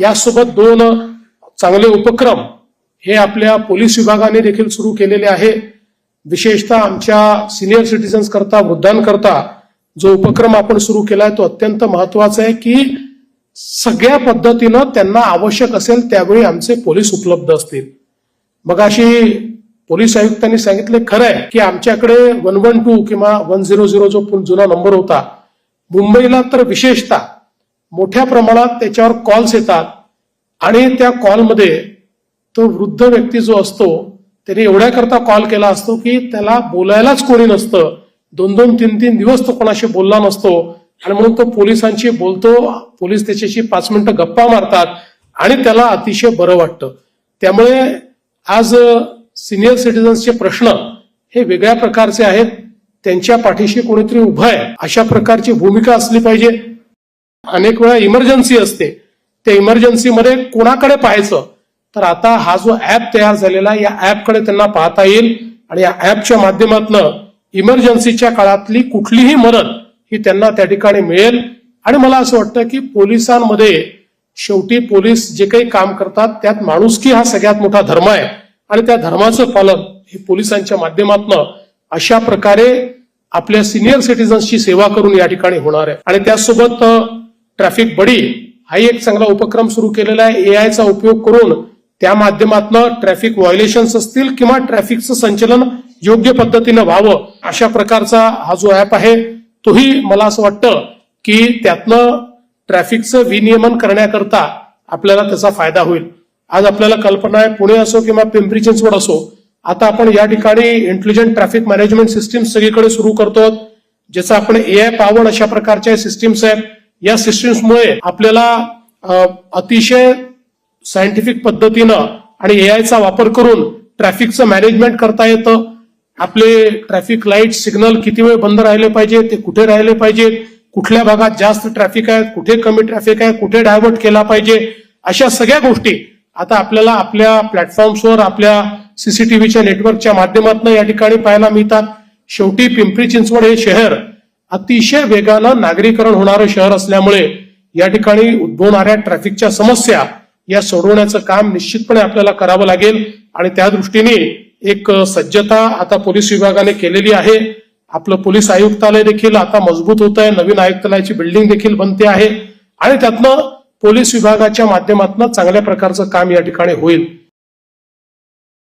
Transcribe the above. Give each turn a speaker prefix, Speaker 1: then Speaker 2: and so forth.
Speaker 1: यासोबत दोन चांगले उपक्रम हे आपल्या पोलीस विभागाने देखील सुरू केलेले आहे. विशेषतः आमच्या सिनियर सिटीजन्स करता वृद्धांकरता जो उपक्रम आपण सुरू केलाय तो अत्यंत महत्त्वाचा आहे की सगळ्या पद्धतीनं त्यांना आवश्यक असेल त्यावेळी आमचे पोलीस उपलब्ध असतील. मग अशी पोलीस आयुक्तांनी सांगितले खरं आहे की आमच्याकडे वन वन टू किंवा वन झिरो झिरो जो जुना नंबर होता मुंबईला तर विशेषतः मोठ्या प्रमाणात त्याच्यावर कॉल्स येतात. आणि त्या कॉलमध्ये तो वृद्ध व्यक्ती जो असतो त्याने एवढ्याकरता कॉल केला असतो की त्याला बोलायलाच कोणी नसतं. दोन दोन तीन तीन दिवस तो कोणाशी बोलला नसतो. आणि म्हणून तो पोलिसांशी बोलतो पोलीस त्याच्याशी पाच मिनिटं गप्पा मारतात आणि त्याला अतिशय बरं वाटतं. त्यामुळे आज सिनियर सिटीजन्सचे प्रश्न हे वेगळ्या प्रकारचे आहेत. त्यांच्या पाठीशी कोणीतरी उभं आहे. अशा प्रकारची भूमिका असली पाहिजे. अनेक वेळा इमर्जन्सी असते. त्या इमर्जन्सीमध्ये कोणाकडे पाहायचं? तर आता हा जो ऍप तयार झालेला या ऍपकडे त्यांना पाहता येईल आणि या ऍपच्या माध्यमातून इमर्जन्सीच्या काळातली कुठलीही मदत ही त्यांना त्या ठिकाणी मिळेल. आणि मला असं वाटतं की पोलिसांमध्ये शेवटी पोलीस जे काही काम करतात त्यात माणुसकी हा सगळ्यात मोठा धर्म आहे. आणि त्या धर्माचं पालन हे पोलिसांच्या माध्यमातून अशा प्रकारे आपल्या सिनियर सिटीजन्सची सेवा करून या ठिकाणी होणार आहे. आणि त्यासोबत ट्रॅफिक बडी हाही एक चांगला उपक्रम सुरू केलेला आहे. एआयचा उपयोग करून त्या माध्यमातून ट्रॅफिक व्हायोलेशन्स असतील किंवा ट्रॅफिकचं संचलन योग्य पद्धतीनं व्हावं अशा प्रकारचा हा जो ऍप आहे तोही मला असं वाटतं की त्यातलं ट्रॅफिकचं विनियमन करण्याकरता आपल्याला त्याचा फायदा होईल. आज आपल्याला कल्पना आहे पुणे असो किंवा पिंपरी चिंचवड असो आता आपण या ठिकाणी इंटेलिजंट ट्रॅफिक मॅनेजमेंट सिस्टीम सगळीकडे सुरू करतो ज्याचा आपण एआय पावन अशा प्रकारच्या सिस्टीम्स आहेत. या सिस्टीम्समुळे आपल्याला अतिशय सायंटिफिक पद्धतीनं आणि एआयचा वापर करून ट्रॅफिकचं मॅनेजमेंट करता येतं. आपले ट्रॅफिक लाइट सिग्नल किती वेळ बंद राहिले पाहिजे ते कुठे राहिले पाहिजे कुठल्या भागात जास्त ट्रॅफिक आहे कुठे कमी ट्रॅफिक आहे कुठे डायव्हर्ट केला पाहिजे अशा सगळ्या गोष्टी आता आपल्याला आपल्या प्लॅटफॉर्म्सवर आपल्या सीसीटीव्हीच्या नेटवर्कच्या माध्यमातून या ठिकाणी पाहायला मिळतात. शेवटी पिंपरी चिंचवड हे शहर अतिशय वेगानं नागरीकरण होणारं शहर असल्यामुळे या ठिकाणी उद्भवणाऱ्या ट्रॅफिकच्या समस्या या सोडवण्याचं काम निश्चितपणे आपल्याला करावं लागेल. आणि त्या दृष्टीने एक सज्जता आता पोलीस विभागाने केलेली आहे. आपलं पोलीस आयुक्तालय देखील आता मजबूत होत आहे नवीन आयुक्तालयाची बिल्डिंग देखील बनते आहे. आणि त्यातनं पोलीस विभागाच्या माध्यमातून चांगल्या प्रकारचं काम या ठिकाणी होईल.